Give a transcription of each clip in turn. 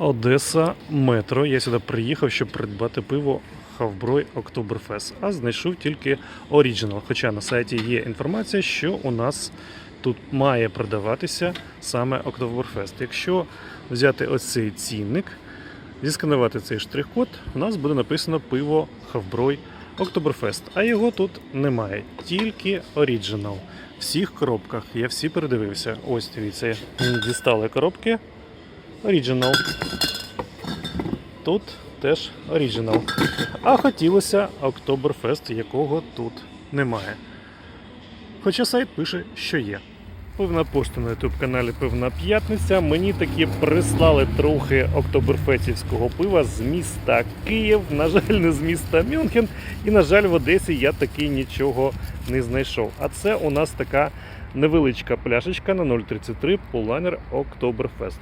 Одеса метро. Я сюди приїхав, щоб придбати пиво Хавброй Октоберфест, а знайшов тільки оріджинал. Хоча на сайті є інформація, що у нас тут має продаватися саме Октоберфест. Якщо взяти ось цей цінник, зісканувати цей штрих-код, у нас буде написано пиво Хавброй Октоберфест. А його тут немає, тільки оріджинал. В всіх коробках я всі передивився. Ось дивіться, дістали коробки. Оріджинал. Тут теж оріджинал. А хотілося Октоберфест, якого тут немає. Хоча сайт пише, що є. Пивна пошта на youtube каналі Пивна П'ятниця. Мені таки прислали трохи октоберфестівського пива з міста Київ, на жаль, не з міста Мюнхен. І, на жаль, в Одесі я таки нічого не знайшов. А це у нас така невеличка пляшечка на 0,33 Поланер Октоберфест.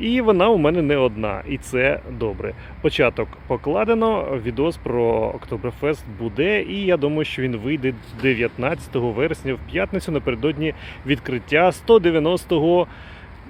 І вона у мене не одна, і це добре. Початок покладено. Відос про Октоберфест буде, і я думаю, що він вийде 19 вересня в п'ятницю напередодні відкриття 190-го.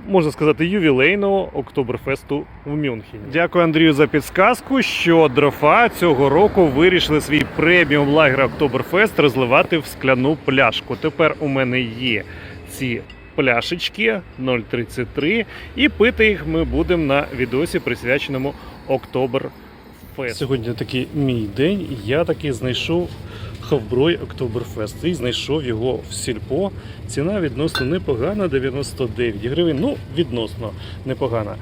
Можна сказати, ювілейного Октоберфесту в Мюнхені. Дякую Андрію за підсказку, що дрофа цього року вирішили свій преміум лагер Октоберфест розливати в скляну пляшку. Тепер у мене є ці пляшечки 0,33 і пити їх ми будемо на відосі, присвяченому Октоберфесту. Сьогодні такий мій день. і Я таки знайшов Хавброй Октоберфест і знайшов його в сільпо. Ціна відносно непогана, 99 гривень. Ну, відносно непогана.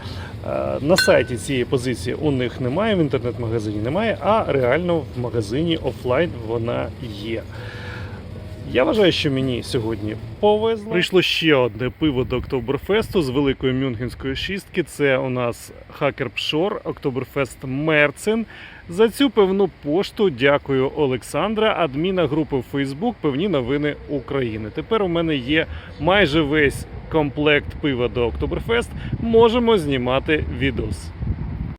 Е, На сайті цієї позиції у них немає, в інтернет-магазині немає, а реально в магазині офлайн вона є. Я вважаю, що мені сьогодні повезло. Прийшло ще одне пиво до Октоберфесту з великої мюнхенської шістки. Це у нас Хакер Пшор, Октоберфест Мерцен. За цю певну пошту дякую Олександра, адміна групи Facebook Певні новини України. Тепер у мене є майже весь комплект пива до Октоберфест. Можемо знімати відос.